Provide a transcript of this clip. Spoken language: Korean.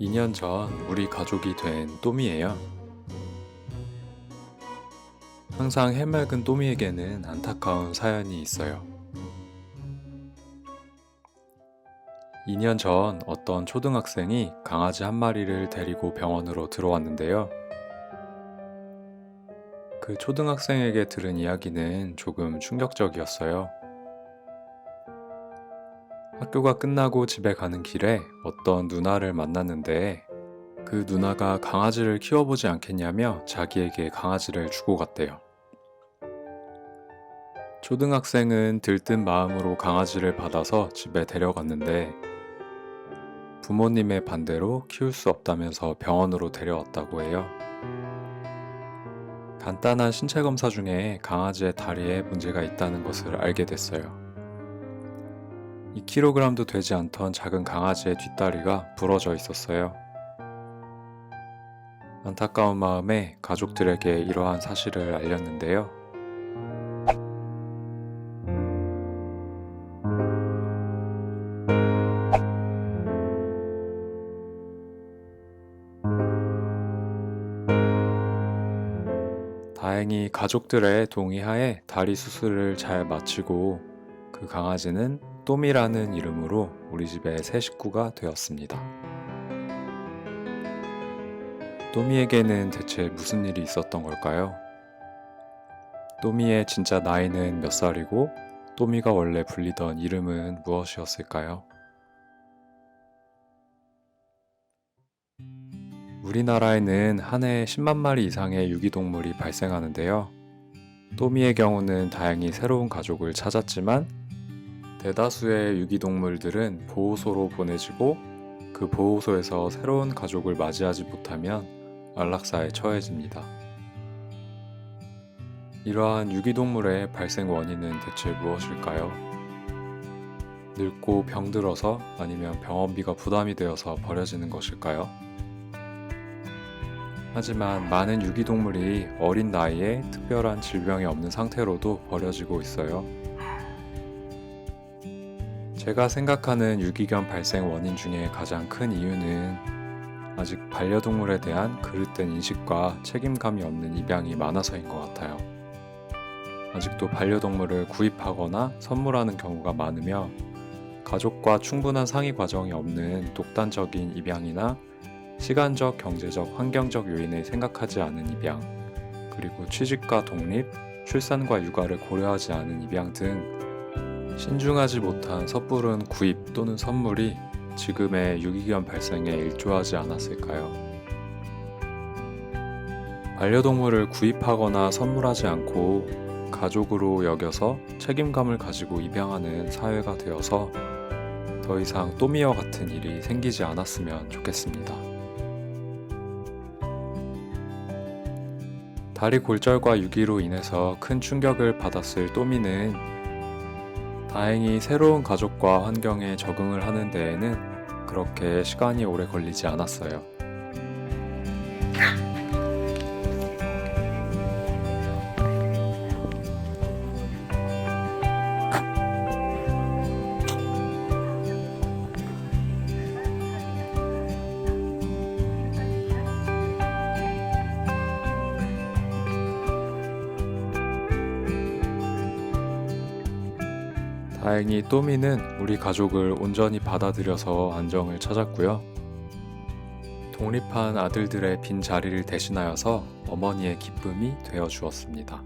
2년 전 우리 가족이 된 또미예요. 항상 해맑은 또미에게는 안타까운 사연이 있어요. 2년 전 어떤 초등학생이 강아지 한 마리를 데리고 병원으로 들어왔는데요. 그 초등학생에게 들은 이야기는 조금 충격적이었어요. 학교가 끝나고 집에 가는 길에 어떤 누나를 만났는데 그 누나가 강아지를 키워보지 않겠냐며 자기에게 강아지를 주고 갔대요. 초등학생은 들뜬 마음으로 강아지를 받아서 집에 데려갔는데 부모님의 반대로 키울 수 없다면서 병원으로 데려왔다고 해요. 간단한 신체 검사 중에 강아지의 다리에 문제가 있다는 것을 알게 됐어요. 2kg도 되지 않던 작은 강아지의 뒷다리가 부러져 있었어요. 안타까운 마음에 가족들에게 이러한 사실을 알렸는데요. 다행히 가족들의 동의하에 다리 수술을 잘 마치고 그 강아지는 또미라는 이름으로 우리 집의 새 식구가 되었습니다. 또미에게는 대체 무슨 일이 있었던 걸까요? 또미의 진짜 나이는 몇 살이고 또미가 원래 불리던 이름은 무엇이었을까요? 우리나라에는 한 해에 10만 마리 이상의 유기동물이 발생하는데요. 또미의 경우는 다행히 새로운 가족을 찾았지만 대다수의 유기동물들은 보호소로 보내지고 그 보호소에서 새로운 가족을 맞이하지 못하면 안락사에 처해집니다. 이러한 유기동물의 발생 원인은 대체 무엇일까요? 늙고 병들어서 아니면 병원비가 부담이 되어서 버려지는 것일까요? 하지만 많은 유기동물이 어린 나이에 특별한 질병이 없는 상태로도 버려지고 있어요. 제가 생각하는 유기견 발생 원인 중에 가장 큰 이유는 아직 반려동물에 대한 그릇된 인식과 책임감이 없는 입양이 많아서인 것 같아요. 아직도 반려동물을 구입하거나 선물하는 경우가 많으며 가족과 충분한 상의 과정이 없는 독단적인 입양이나 시간적, 경제적, 환경적 요인을 생각하지 않은 입양, 그리고 취직과 독립, 출산과 육아를 고려하지 않은 입양 등 신중하지 못한 섣부른 구입 또는 선물이 지금의 유기견 발생에 일조하지 않았을까요? 반려동물을 구입하거나 선물하지 않고 가족으로 여겨서 책임감을 가지고 입양하는 사회가 되어서 더 이상 또미와 같은 일이 생기지 않았으면 좋겠습니다. 다리 골절과 유기로 인해서 큰 충격을 받았을 또미는 다행히 새로운 가족과 환경에 적응을 하는 데에는 그렇게 시간이 오래 걸리지 않았어요. 다행히 또미는 우리 가족을 온전히 받아들여서 안정을 찾았고요. 독립한 아들들의 빈 자리를 대신하여서 어머니의 기쁨이 되어 주었습니다.